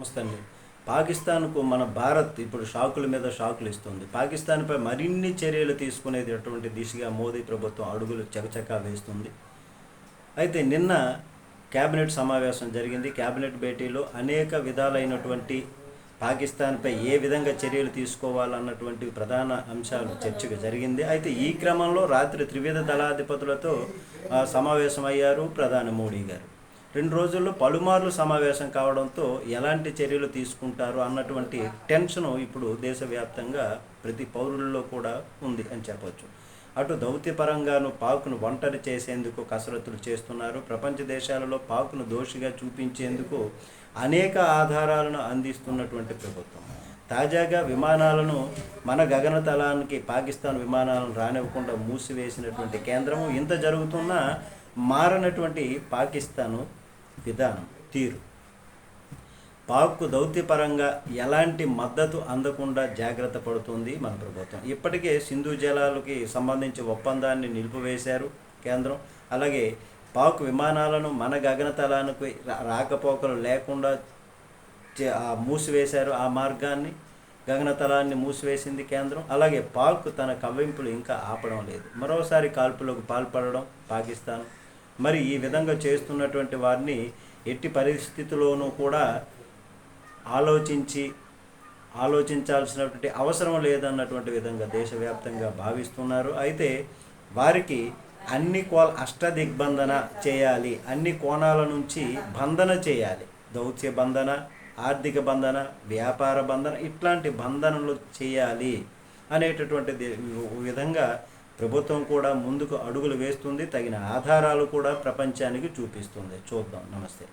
నమస్తే అండి పాకిస్తాన్కు మన భారత్ ఇప్పుడు షాకుల మీద షాకులు ఇస్తుంది. పాకిస్తాన్పై మరిన్ని చర్యలు తీసుకునేది అటువంటి దిశగా మోదీ ప్రభుత్వం అడుగులు చకచకా వేస్తుంది. అయితే నిన్న కేబినెట్ సమావేశం జరిగింది. కేబినెట్ భేటీలో అనేక విధాలైనటువంటి పాకిస్తాన్పై ఏ విధంగా చర్యలు తీసుకోవాలన్నటువంటి ప్రధాన అంశాలు చర్చగా జరిగింది. అయితే ఈ క్రమంలో రాత్రి త్రివిధ దళాధిపతులతో సమావేశం సమావేశమయ్యారు ప్రధాని మోడీ గారు. రెండు రోజుల్లో పలుమార్లు సమావేశం కావడంతో ఎలాంటి చర్యలు తీసుకుంటారు అన్నటువంటి టెన్షన్ ఇప్పుడు దేశవ్యాప్తంగా ప్రతి పౌరుల్లో కూడా ఉంది అని చెప్పవచ్చు అటు దౌత్యపరంగాను పాకును ఒంటరి చేసేందుకు కసరత్తులు చేస్తున్నారు. ప్రపంచ దేశాలలో పాకును దోషిగా చూపించేందుకు అనేక ఆధారాలను అందిస్తున్నటువంటి ప్రభుత్వం. తాజాగా విమానాలను మన గగనతలానికి పాకిస్తాన్ విమానాలను రానివ్వకుండా మూసివేసినటువంటి కేంద్రము ఇంత జరుగుతున్నా మారనటువంటి పాకిస్తాను విధానం తీరు. పాక్కు దౌత్యపరంగా ఎలాంటి మద్దతు అందకుండా జాగ్రత్త పడుతుంది మన ప్రభుత్వం. ఇప్పటికే సింధు జలాలకి సంబంధించి ఒప్పందాన్ని నిలిపివేశారు కేంద్రం. అలాగే పాక్ విమానాలను మన గగనతలానికి రాకపోకలు లేకుండా చే- మూసివేశారు. ఆ మార్గాన్ని గగనతలాన్ని మూసివేసింది కేంద్రం. అలాగే పాక్ తన కవ్వింపులు ఇంకా ఆపడం లేదు. మరోసారి కాల్పులకు పాల్పడడం పాకిస్తాన్ మరి ఈ విధంగా చేస్తున్నటువంటి వారిని ఎట్టి పరిస్థితిలోనూ కూడా ఆలోచించి ఆలోచించాల్సినటువంటి అవసరం లేదన్నటువంటి విధంగా దేశవ్యాప్తంగా భావిస్తున్నారు. అయితే వారికి అన్ని కో అష్ట దిగ్బంధన చేయాలి. అన్ని కోణాల నుంచి బంధన చేయాలి. దౌత్య బంధన ఆర్థిక బంధన వ్యాపార బంధన ఇట్లాంటి బంధనలు చేయాలి అనేటటువంటి విధంగా ప్రభుత్వం కూడా ముందుకు అడుగులు వేస్తుంది తగిన ఆధారాలు కూడా ప్రపంచానికి చూపిస్తుంది. చూద్దాం. నమస్తే.